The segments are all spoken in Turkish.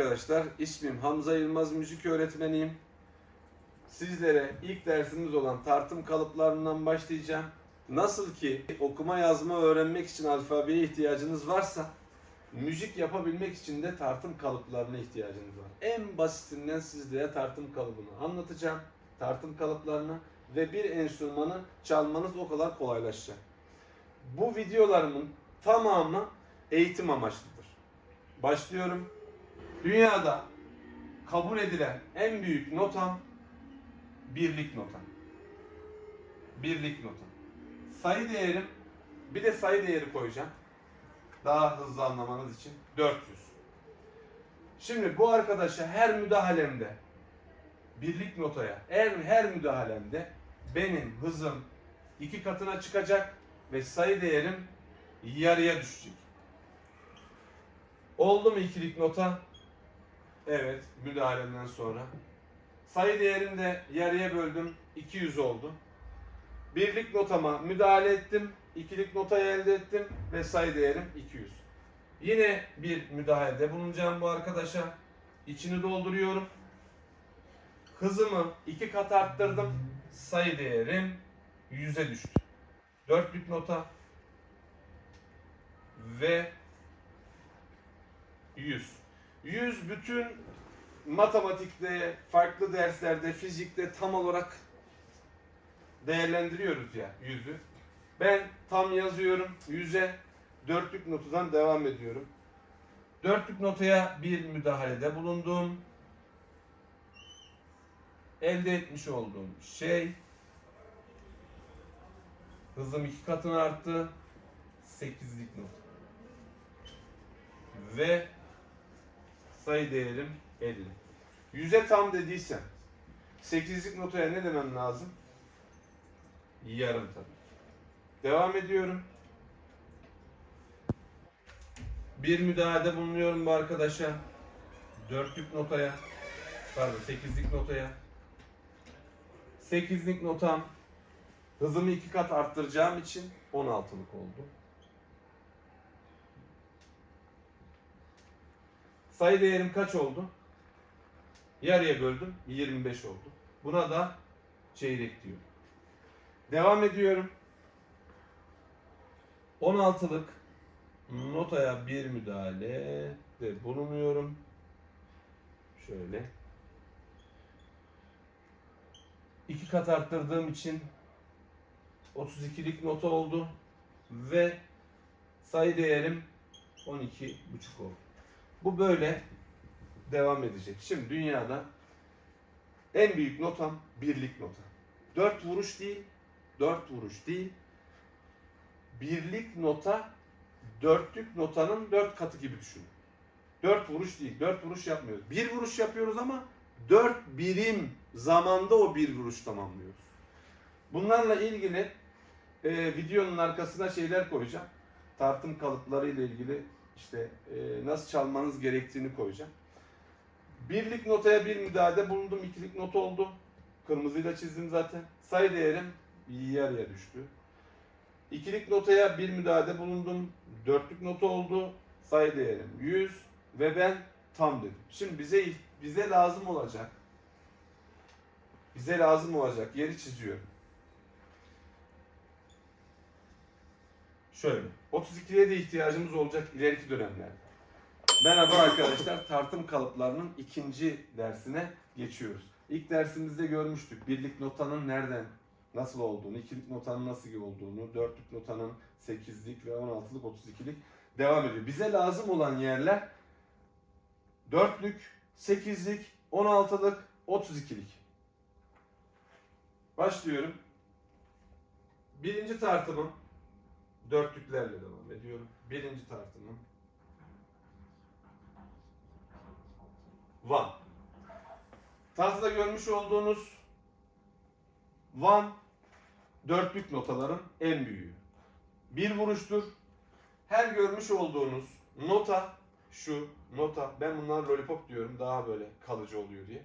arkadaşlar. İsmim Hamza Yılmaz müzik öğretmeniyim. Sizlere ilk dersimiz olan tartım kalıplarından başlayacağım. Nasıl ki okuma yazma öğrenmek için alfabeye ihtiyacınız varsa müzik yapabilmek için de tartım kalıplarına ihtiyacınız var. En basitinden sizlere tartım kalıbını anlatacağım. Tartım kalıplarını ve bir enstrümanı çalmanız o kadar kolaylaşacak. Bu videolarımın tamamı eğitim amaçlıdır. Başlıyorum. Dünyada kabul edilen en büyük notam birlik notam. Birlik notam. Sayı değerim bir de sayı değeri koyacağım. Daha hızlı anlamanız için 400. Şimdi bu arkadaşa her müdahalemde birlik notaya her, her müdahalemde benim hızım iki katına çıkacak ve sayı değerim yarıya düşecek. Oldu mu ikilik nota? Evet, müdahalemden sonra. Sayı değerini de yarıya böldüm, 200 oldu. Birlik notama müdahale ettim, ikilik notayı elde ettim ve sayı değerim 200. Yine bir müdahalede bulunacağım bu arkadaşa. İçini dolduruyorum. Hızımı iki kat arttırdım. Sayı değerim 100'e düştü. Dörtlük nota ve 100. 100 bütün matematikte, farklı derslerde, fizikte tam olarak değerlendiriyoruz ya yüzü. Ben tam yazıyorum yüze dörtlük notadan devam ediyorum. Dörtlük notaya bir müdahalede bulundum. Elde etmiş olduğum şey hızım iki katına arttı. Sekizlik not. Ve sayı değerim 50. Yüze tam dediysem 8'lik notaya ne demem lazım? Yarım tabii. Devam ediyorum. Bir müdahalede bulunuyorum bu arkadaşa. Dörtlük notaya. Pardon sekizlik notaya. Sekizlik notam hızımı iki kat arttıracağım için 16'lık oldu. Sayı değerim kaç oldu? Yarıya böldüm. 25 oldu. Buna da çeyrek diyorum. Devam ediyorum. 16'lık notaya bir müdahale de bulunuyorum. Şöyle. İki kat arttırdığım için 32'lik nota oldu ve sayı değerim 12,5 oldu. Bu böyle devam edecek. Şimdi dünyada en büyük notam birlik nota. Dört vuruş değil, dört vuruş değil. Birlik nota dörtlük notanın dört katı gibi düşünün. Dört vuruş değil, dört vuruş yapmıyoruz. Bir vuruş yapıyoruz ama dört birim zamanda o bir vuruş tamamlıyoruz. Bunlarla ilgili e, videonun arkasına şeyler koyacağım. Tartım kalıpları ile ilgili işte e, nasıl çalmanız gerektiğini koyacağım. Birlik notaya bir müdahalede bulundum. ikilik nota oldu. Kırmızıyla çizdim zaten. Sayı değerim yarıya düştü. İkilik notaya bir müdahalede bulundum. Dörtlük nota oldu. Sayı değerim 100 ve ben tam dedim. Şimdi bize bize lazım olacak. Bize lazım olacak yeri çiziyorum. Şöyle. 32'ye de ihtiyacımız olacak ileriki dönemlerde. Merhaba arkadaşlar. Tartım kalıplarının ikinci dersine geçiyoruz. İlk dersimizde görmüştük birlik notanın nereden nasıl olduğunu, ikilik notanın nasıl olduğunu, dörtlük notanın 8'lik ve 16'lık 32'lik devam ediyor. Bize lazım olan yerler dörtlük, 8'lik, 16'lık, 32'lik. Başlıyorum. Birinci tartımım dörtlüklerle devam ediyorum. Birinci tartımım Van. Tahtada görmüş olduğunuz Van dörtlük notaların en büyüğü. Bir vuruştur. Her görmüş olduğunuz nota şu nota ben bunlara lollipop diyorum daha böyle kalıcı oluyor diye.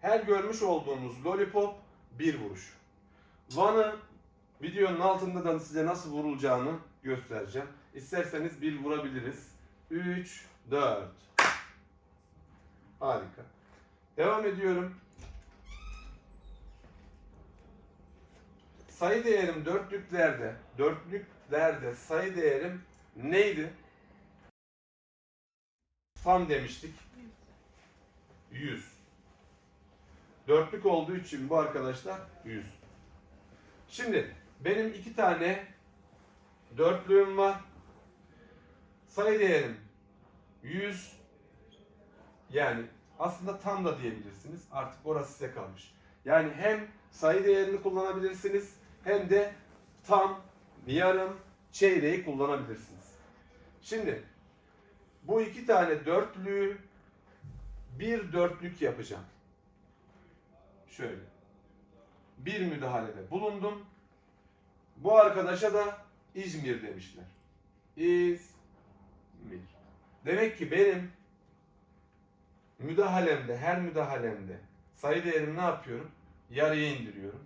Her görmüş olduğunuz lollipop bir vuruş. Van'ı videonun altında da size nasıl vurulacağını göstereceğim. İsterseniz bir vurabiliriz. 3, 4. Harika. Devam ediyorum. Sayı değerim dörtlüklerde, dörtlüklerde sayı değerim neydi? Tam demiştik. 100. Dörtlük olduğu için bu arkadaşlar 100. Şimdi benim iki tane dörtlüğüm var. Sayı değerim 100. Yani aslında tam da diyebilirsiniz. Artık orası size kalmış. Yani hem sayı değerini kullanabilirsiniz hem de tam, yarım, çeyreği kullanabilirsiniz. Şimdi bu iki tane dörtlüğü bir dörtlük yapacağım. Şöyle. Bir müdahalede bulundum. Bu arkadaşa da İzmir demişler. İzmir. Demek ki benim müdahalemde, her müdahalemde sayı değerimi ne yapıyorum? Yarıya indiriyorum.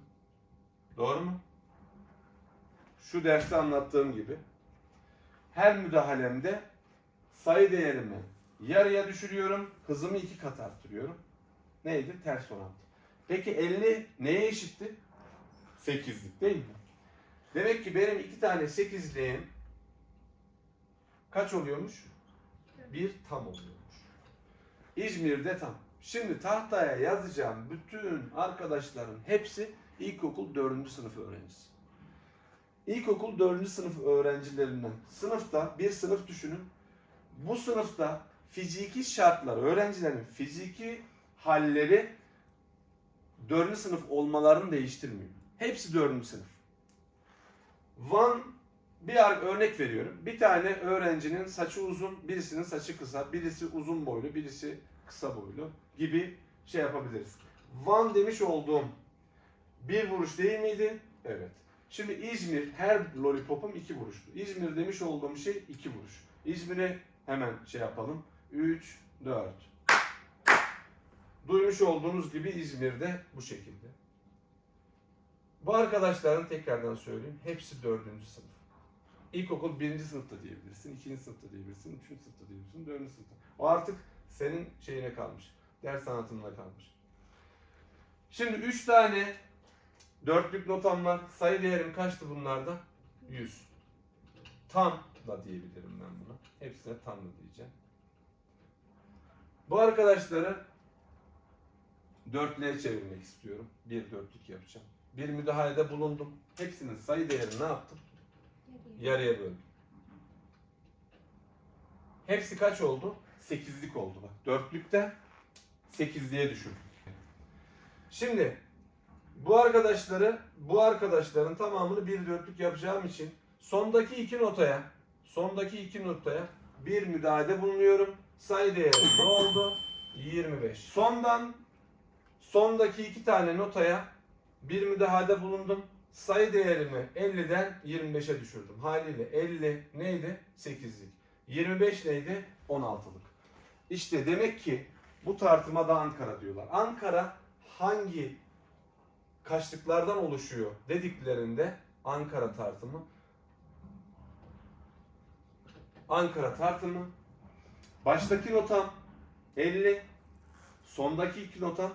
Doğru mu? Şu derste anlattığım gibi. Her müdahalemde sayı değerimi yarıya düşürüyorum. Hızımı iki kat arttırıyorum. Neydi? Ters orantı. Peki 50 neye eşitti? 8'lik değil mi? Demek ki benim iki tane 8'liğim kaç oluyormuş? Bir tam oluyormuş. İzmir'de tam. Şimdi tahtaya yazacağım bütün arkadaşların hepsi ilkokul 4. sınıf öğrencisi. İlkokul 4. sınıf öğrencilerinden sınıfta bir sınıf düşünün. Bu sınıfta fiziki şartlar, öğrencilerin fiziki halleri 4. sınıf olmalarını değiştirmiyor. Hepsi 4. sınıf. Van bir örnek veriyorum. Bir tane öğrencinin saçı uzun, birisinin saçı kısa, birisi uzun boylu, birisi kısa boylu gibi şey yapabiliriz. Van demiş olduğum bir vuruş değil miydi? Evet. Şimdi İzmir her lollipopum iki vuruştu. İzmir demiş olduğum şey iki vuruş. İzmir'e hemen şey yapalım. 3, 4. Duymuş olduğunuz gibi İzmir'de bu şekilde. Bu arkadaşların tekrardan söyleyeyim. Hepsi dördüncü sınıf. İlkokul birinci sınıfta diyebilirsin, ikinci sınıfta diyebilirsin, üçüncü sınıfta diyebilirsin, dördüncü sınıfta. O artık senin şeyine kalmış. Ders sanatına kalmış. Şimdi üç tane dörtlük notam var. Sayı değerim kaçtı bunlarda? 100. Tam da diyebilirim ben buna. Hepsine tam da diyeceğim. Bu arkadaşları dörtlüğe çevirmek istiyorum. Bir dörtlük yapacağım. Bir müdahalede bulundum. Hepsinin sayı değerini ne yaptım? Yarıya böldüm. Hepsi kaç oldu? Sekizlik oldu bak. Dörtlükten sekizliğe düşürdük. Şimdi bu arkadaşları, bu arkadaşların tamamını bir dörtlük yapacağım için sondaki iki notaya, sondaki iki notaya bir müdahalede bulunuyorum. Sayı değeri ne oldu? 25. Sondan sondaki iki tane notaya bir müdahalede bulundum. Sayı değerimi 50'den 25'e düşürdüm. Haliyle 50 neydi? 8'lik. 25 neydi? 16'lık. İşte demek ki bu tartıma da Ankara diyorlar. Ankara hangi kaçlıklardan oluşuyor dediklerinde Ankara tartımı Ankara tartımı baştaki notam 50 sondaki iki notam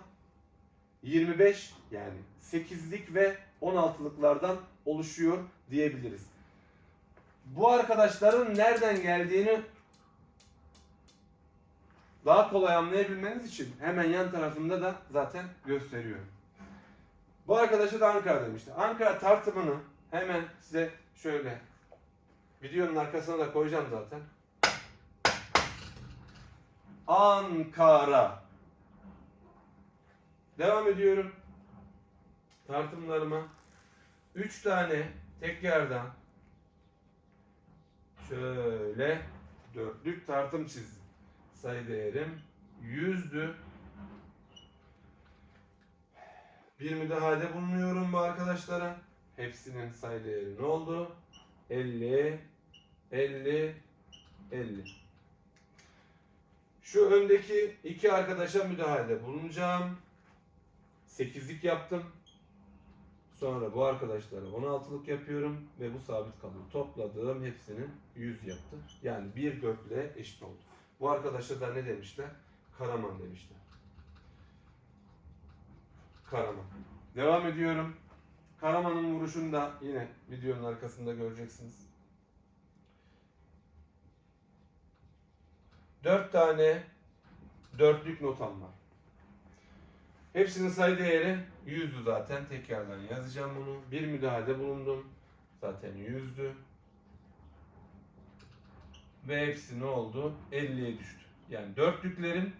25 yani 8'lik ve 16'lıklardan oluşuyor diyebiliriz. Bu arkadaşların nereden geldiğini daha kolay anlayabilmeniz için hemen yan tarafında da zaten gösteriyorum. Bu arkadaşa da Ankara demişti. Ankara tartımını hemen size şöyle videonun arkasına da koyacağım zaten. Ankara. Devam ediyorum. Tartımlarıma 3 tane tekrardan şöyle dörtlük tartım çizdim. Sayı değerim 100'dü. Bir müdahalede bulunuyorum bu arkadaşlara. Hepsinin sayı değeri ne oldu? 50, 50, 50. Şu öndeki iki arkadaşa müdahalede bulunacağım. 8'lik yaptım. Sonra bu arkadaşlara 16'lık yapıyorum ve bu sabit kalıyor. Topladığım hepsinin 100 yaptı. Yani 1 4 ile eşit oldu. Bu arkadaşa da ne demişler? Karaman demişler. Karaman. Devam ediyorum. Karaman'ın vuruşunu da yine videonun arkasında göreceksiniz. Dört tane dörtlük notam var. Hepsinin sayı değeri 100'dü zaten. Tekrardan yazacağım bunu. Bir müdahalede bulundum. Zaten 100'dü. Ve hepsi ne oldu? 50'ye düştü. Yani dörtlüklerim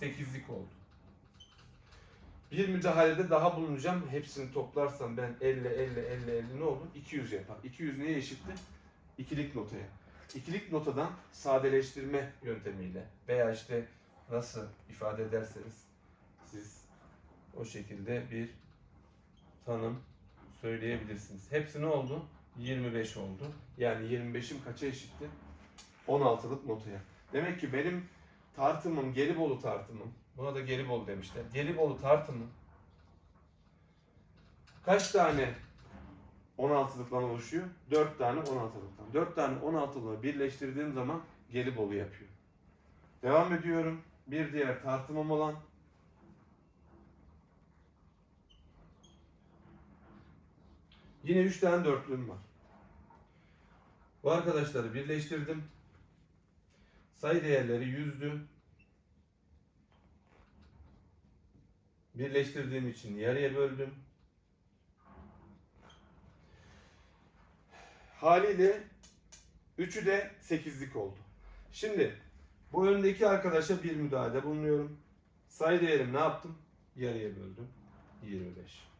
8'lik oldu. Bir müdahalede daha bulunacağım. Hepsini toplarsam ben 50, 50, 50, 50 ne olur? 200 yapar. 200 neye eşitti? İkilik notaya. İkilik notadan sadeleştirme yöntemiyle veya işte nasıl ifade ederseniz siz o şekilde bir tanım söyleyebilirsiniz. Hepsi ne oldu? 25 oldu. Yani 25'im kaça eşitti? 16'lık notaya. Demek ki benim tartımım, Gelibolu tartımım, buna da Gelibolu demişler. Gelibolu tartımım kaç tane 16'lıktan oluşuyor? 4 tane 16'lıktan. 4 tane 16'lığı birleştirdiğim zaman Gelibolu yapıyor. Devam ediyorum. Bir diğer tartımım olan Yine 3 tane dörtlüğüm var. Bu arkadaşları birleştirdim. Sayı değerleri yüzdü. Birleştirdiğim için yarıya böldüm. Haliyle üçü de 8'lik oldu. Şimdi bu öndeki arkadaşa bir müdahalede bulunuyorum. Sayı değerim ne yaptım? Yarıya böldüm. 25.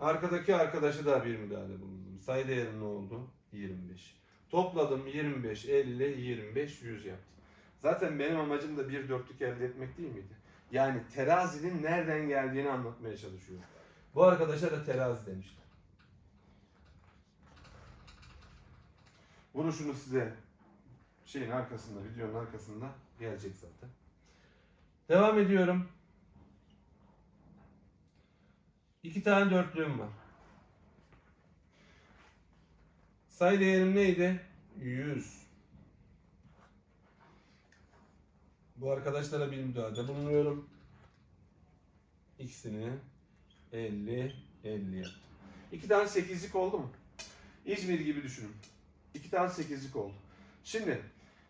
Arkadaki arkadaşa da bir müdahale bulundum. Sayı değeri ne oldu? 25. Topladım 25, 50, 25, 100 yaptım. Zaten benim amacım da bir dörtlük elde etmek değil miydi? Yani terazinin nereden geldiğini anlatmaya çalışıyorum. Bu arkadaşa da terazi demişler. Vuruşunu size şeyin arkasında, videonun arkasında gelecek zaten. Devam ediyorum. İki tane dörtlüğüm var. Sayı değerim neydi? 100. Bu arkadaşlara bir müdahalede bulunuyorum. İkisini 50, 50 yaptım. İki tane sekizlik oldu mu? İzmir gibi düşünün. İki tane sekizlik oldu. Şimdi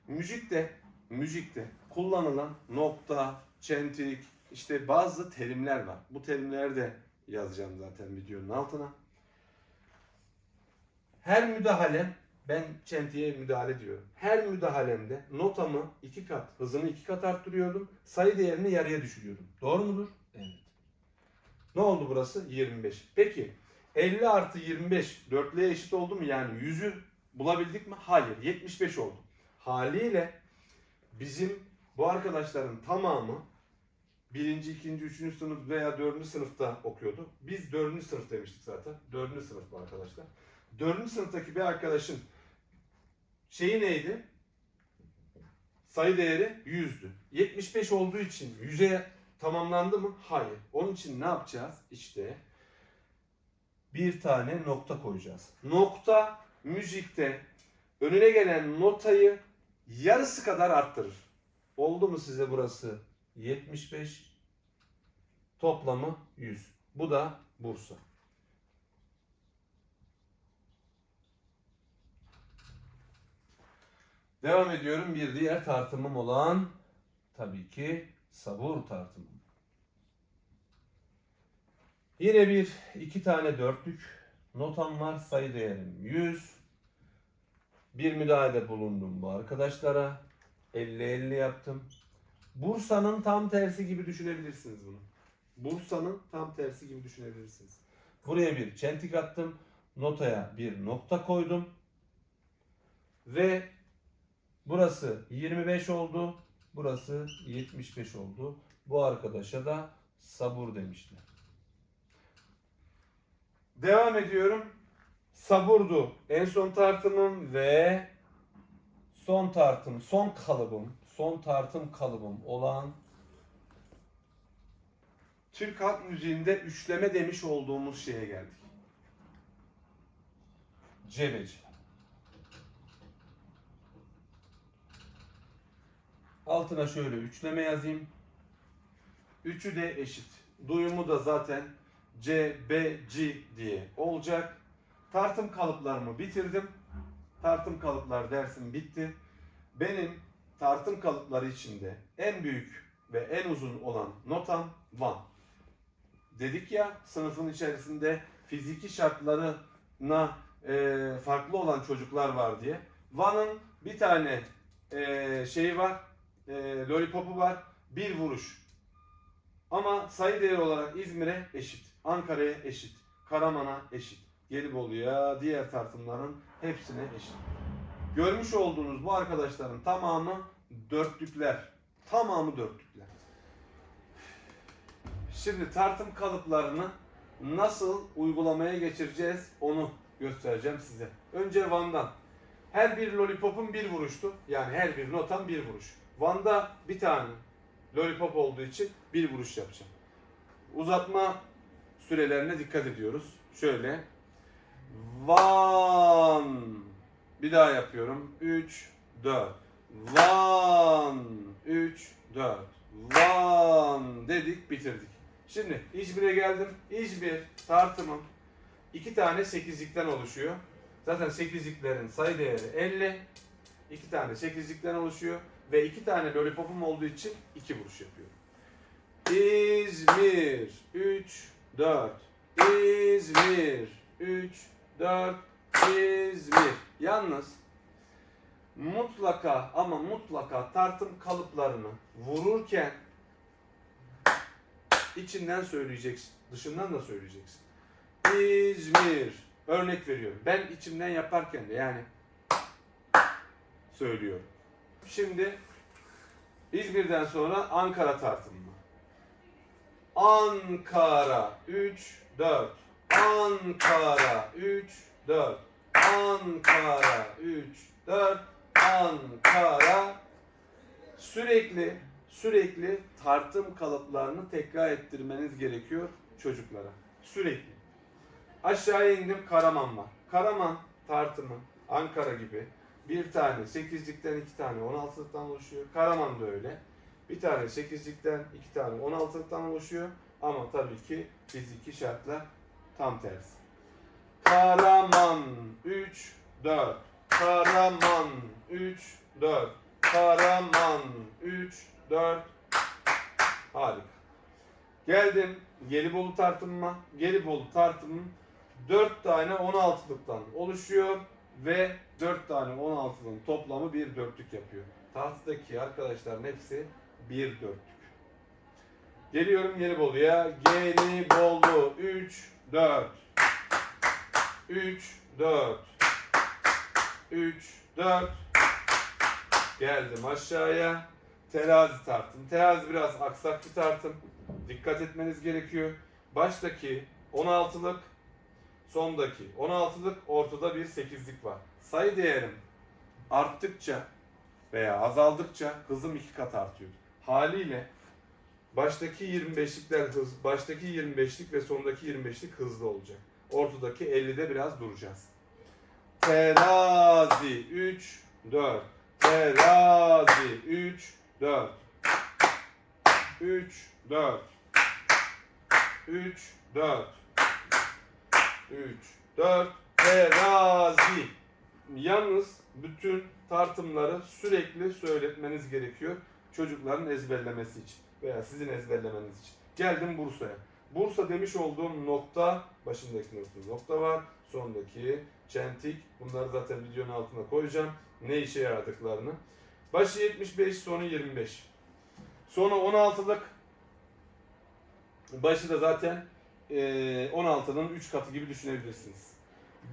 müzikte müzikte kullanılan nokta, çentik, işte bazı terimler var. Bu terimleri de yazacağım zaten videonun altına. Her müdahalem, ben çentiye müdahale diyorum. Her müdahalemde notamı iki kat, hızını iki kat arttırıyordum. Sayı değerini yarıya düşürüyordum. Doğru mudur? Evet. Ne oldu burası? 25. Peki 50 artı 25 dörtlüğe eşit oldu mu? Yani 100'ü bulabildik mi? Hayır. 75 oldu. Haliyle bizim bu arkadaşların tamamı birinci, ikinci, üçüncü sınıf veya dördüncü sınıfta okuyordu. Biz dördüncü sınıf demiştik zaten. Dördüncü sınıf bu arkadaşlar. Dördüncü sınıftaki bir arkadaşın şeyi neydi? Sayı değeri 100'dü. 75 olduğu için 100'e tamamlandı mı? Hayır. Onun için ne yapacağız? İşte bir tane nokta koyacağız. Nokta müzikte önüne gelen notayı yarısı kadar arttırır. Oldu mu size burası 75 toplamı 100. Bu da Bursa. Devam ediyorum bir diğer tartımım olan tabii ki sabur tartımım. Yine bir iki tane dörtlük notam var. Sayı değerim 100. Bir müdahalede bulundum bu arkadaşlara. 50-50 yaptım. Bursa'nın tam tersi gibi düşünebilirsiniz bunu. Bursa'nın tam tersi gibi düşünebilirsiniz. Buraya bir çentik attım. Notaya bir nokta koydum. Ve burası 25 oldu. Burası 75 oldu. Bu arkadaşa da sabur demişler. Devam ediyorum. Saburdu. En son tartımım ve son tartım, son kalıbım, son tartım kalıbım olan Türk halk müziğinde üçleme demiş olduğumuz şeye geldik. Cebeci. Altına şöyle üçleme yazayım. Üçü de eşit. Duyumu da zaten C, B, C diye olacak. Tartım kalıplarımı bitirdim. Tartım kalıplar dersim bitti. Benim tartım kalıpları içinde en büyük ve en uzun olan notam Van. Dedik ya sınıfın içerisinde fiziki şartlarına e, farklı olan çocuklar var diye. Van'ın bir tane e, şeyi var, e, lollipopu var, bir vuruş. Ama sayı değeri olarak İzmir'e eşit, Ankara'ya eşit, Karaman'a eşit, Gelibolu'ya, diğer tartımların hepsine eşit. Görmüş olduğunuz bu arkadaşların tamamı dörtlükler. Tamamı dörtlükler. Şimdi tartım kalıplarını nasıl uygulamaya geçireceğiz onu göstereceğim size. Önce Van'dan. Her bir lollipopun bir vuruştu. Yani her bir notan bir vuruş. Van'da bir tane lollipop olduğu için bir vuruş yapacağım. Uzatma sürelerine dikkat ediyoruz. Şöyle. Van. Bir daha yapıyorum. 3, 4. Van. 3, 4. Van dedik bitirdik. Şimdi İzmir'e geldim. İzmir tartımım iki tane sekizlikten oluşuyor. Zaten sekizliklerin sayı değeri 50. İki tane sekizlikten oluşuyor. Ve iki tane lollipopum olduğu için iki vuruş yapıyorum. İzmir 3, 4. İzmir 3, 4. İzmir. Yalnız mutlaka ama mutlaka tartım kalıplarını vururken içinden söyleyeceksin. Dışından da söyleyeceksin. İzmir. Örnek veriyorum. Ben içimden yaparken de yani söylüyorum. Şimdi İzmir'den sonra Ankara tartımı. Ankara 3 4 Ankara 3 4 Ankara 3 4 Ankara sürekli sürekli tartım kalıplarını tekrar ettirmeniz gerekiyor çocuklara. Sürekli. Aşağıya indim Karaman var. Karaman tartımı Ankara gibi bir tane 8'likten iki tane 16'lıktan oluşuyor. Karaman da öyle. Bir tane 8'likten iki tane 16'lıktan oluşuyor. Ama tabii ki fiziki şartlar tam tersi. Karaman 3 4 Karaman 3 4 Karaman 3 4 Harika. Geldim Gelibolu tartımıma. Gelibolu tartımım 4 tane 16'lıktan oluşuyor ve 4 tane 16'lığın toplamı bir dörtlük yapıyor. Tahtıdaki arkadaşların hepsi bir dörtlük. Geliyorum Gelibolu'ya. Gelibolu 3 4 3 4 3 4 Geldim aşağıya. Terazi tartım. Terazi biraz aksak bir tartım. Dikkat etmeniz gerekiyor. Baştaki 16'lık, sondaki 16'lık, ortada bir 8'lik var. Sayı değerim arttıkça veya azaldıkça hızım iki kat artıyor. Haliyle baştaki 25'likler hız, baştaki 25'lik ve sondaki 25'lik hızlı olacak. Ortadaki 50'de biraz duracağız. Terazi. 3 4 Terazi. 3 4 3 4 3 4 3 4 Terazi. Yalnız bütün tartımları sürekli söyletmeniz gerekiyor çocukların ezberlemesi için veya sizin ezberlemeniz için. Geldim Bursa'ya. Bursa demiş olduğum nokta, başındaki nokta, var. Sondaki çentik. Bunları zaten videonun altına koyacağım. Ne işe yaradıklarını. Başı 75, sonu 25. Sonra 16'lık. Başı da zaten eee, 16'nın 3 katı gibi düşünebilirsiniz.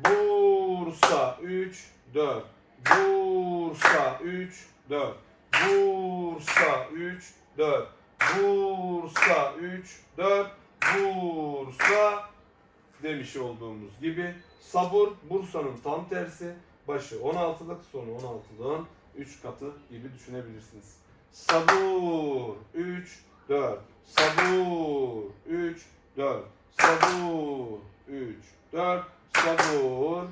Bursa 3, 4. Bursa 3, 4. Bursa 3, 4. Bursa 3, 4. Bursa demiş olduğumuz gibi sabur Bursa'nın tam tersi. Başı 16'lık, sonu 16'lığın 3 katı gibi düşünebilirsiniz. Sabur 3, 4. Sabur 3, 4. Sabur 3, 4. Sabur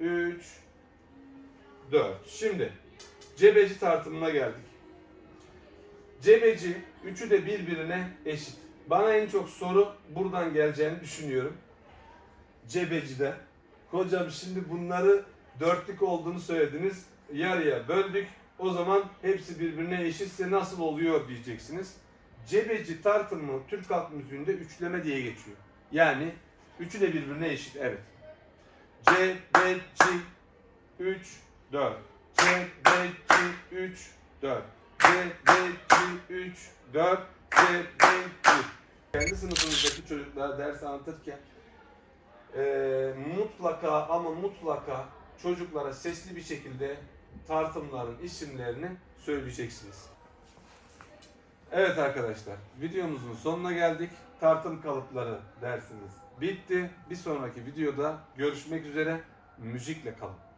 3, 4. Şimdi cebeci tartımına geldik. Cebeci üçü de birbirine eşit. Bana en çok soru buradan geleceğini düşünüyorum. Cebecide. Hocam şimdi bunları dörtlük olduğunu söylediniz. Yarıya böldük. O zaman hepsi birbirine eşitse nasıl oluyor diyeceksiniz. Cebeci tartımı Türk halk müziğinde üçleme diye geçiyor. Yani üçü de birbirine eşit. Evet. Cebeci 3 4 Cebeci 3 4 Cebeci 3 4 Cebeci Kendi sınıfınızdaki çocuklara ders anlatırken eee, mutlaka ama mutlaka çocuklara sesli bir şekilde tartımların isimlerini söyleyeceksiniz. Evet arkadaşlar, videomuzun sonuna geldik. Tartım kalıpları dersimiz bitti. Bir sonraki videoda görüşmek üzere. Müzikle kalın.